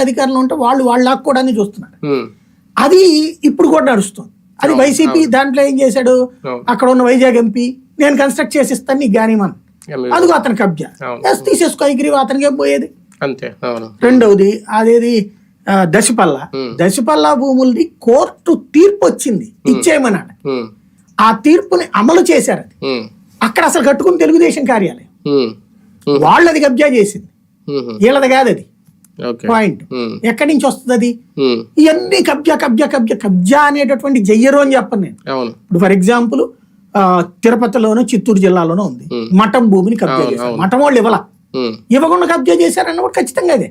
అధికారంలో ఉంటే వాళ్ళు వాళ్ళు లాక్కోవడానికి చూస్తున్నారు. అది ఇప్పుడు కూడా నడుస్తుంది. అది వైసీపీ దాంట్లో ఏం చేశాడు. అక్కడ ఉన్న వైజాగ్ ఎంపీ నేను కన్స్ట్రక్ట్ చేసి ఇస్తాను నీకు గానిమన్. అదిగో అతని కబ్జా. ఎస్ తీసేసుకో ఎగిరి అతనికి పోయేది? అంతే రెండవది అదేది దశపల్ల. దశపల్ల భూముల్ని కోర్టు తీర్పు వచ్చింది ఇచ్చేయమన్నాడు. ఆ తీర్పుని అమలు చేశారు అది. అక్కడ అసలు కట్టుకుని తెలుగుదేశం కార్యాలయం. వాళ్ళది కబ్జా చేసింది. వీళ్ళది కాదు అది పాయింట్ ఉమ్, ఎక్కడి నుంచి వస్తుంది అది ఉమ్, ఇవన్నీ కబ్జా కబ్జా కబ్జా కబ్జా అనేటటువంటి జయ్యరు అని చెప్పను నేను. అవును. ఇప్పుడు ఫర్ ఎగ్జాంపుల్ తిరుపతిలోను చిత్తూరు జిల్లాలోనూ ఉంది. మఠం భూమిని కబ్జా చేశారు. మఠం వాళ్ళు ఇవ్వాల? ఇవ్వకుండా కబ్జా చేశారన్న కూడా ఖచ్చితంగా అదే.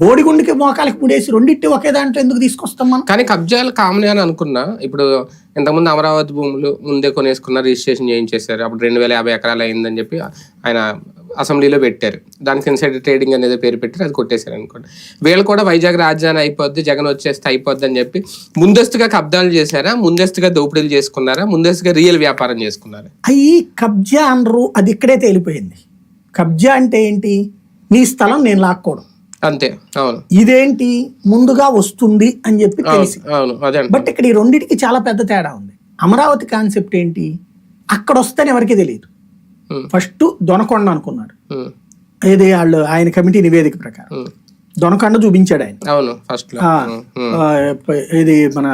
బోడిగుండికి మోకాలకి ముడేసి రెండింటి ఒకే దాంట్లో ఎందుకు తీసుకొస్తాం మనం? కానీ కబ్జాలు కామన్ అని అనుకున్నా. ఇప్పుడు ఇంతకుముందు అమరావతి భూములు ముందే కొనేసుకున్న రిజిస్ట్రేషన్ చేయించేశారు. అప్పుడు రెండు వేల యాభై ఎకరాలు అయిందని చెప్పి ఆయన అసెంబ్లీలో పెట్టారు. దానికి ఇన్సైడ్ ట్రేడింగ్ అనేది పేరు పెట్టి అది కొట్టేశారు అనుకోండి. వీళ్ళు కూడా వైజాగ్ రాజధాని అయిపోద్ది జగన్ వచ్చేస్తే అయిపోద్ది అని చెప్పి ముందస్తుగా కబ్జాలు చేశారా? ముందస్తుగా దోపిడీలు చేసుకున్నారా? ముందస్తుగా రియల్ వ్యాపారం చేసుకున్నారా? అవి కబ్జా అనరు అది ఇక్కడే తేలిపోయింది. కబ్జా అంటే ఏంటి? నీ స్థలం నేను లాక్కోవడం అంతే అవును. ఇదేంటి? ముందుగా వస్తుంది అని చెప్పి తెలిసి. అవును అదే. బట్ ఇక్కడ ఈ రెండింటికి చాలా పెద్ద తేడా ఉంది. అమరావతి కాన్సెప్ట్ ఏంటి? అక్కడ వస్తేనే ఎవరికి తెలియదు. ఫస్ట్ దొనకొండ అనుకున్నాడు. ఉమ్, ఏది వాళ్ళు ఆయన కమిటీ నివేదిక ప్రకారం. దొనకొండ చూపించాడు ఆయన. అవును ఫస్ట్ ఇది మన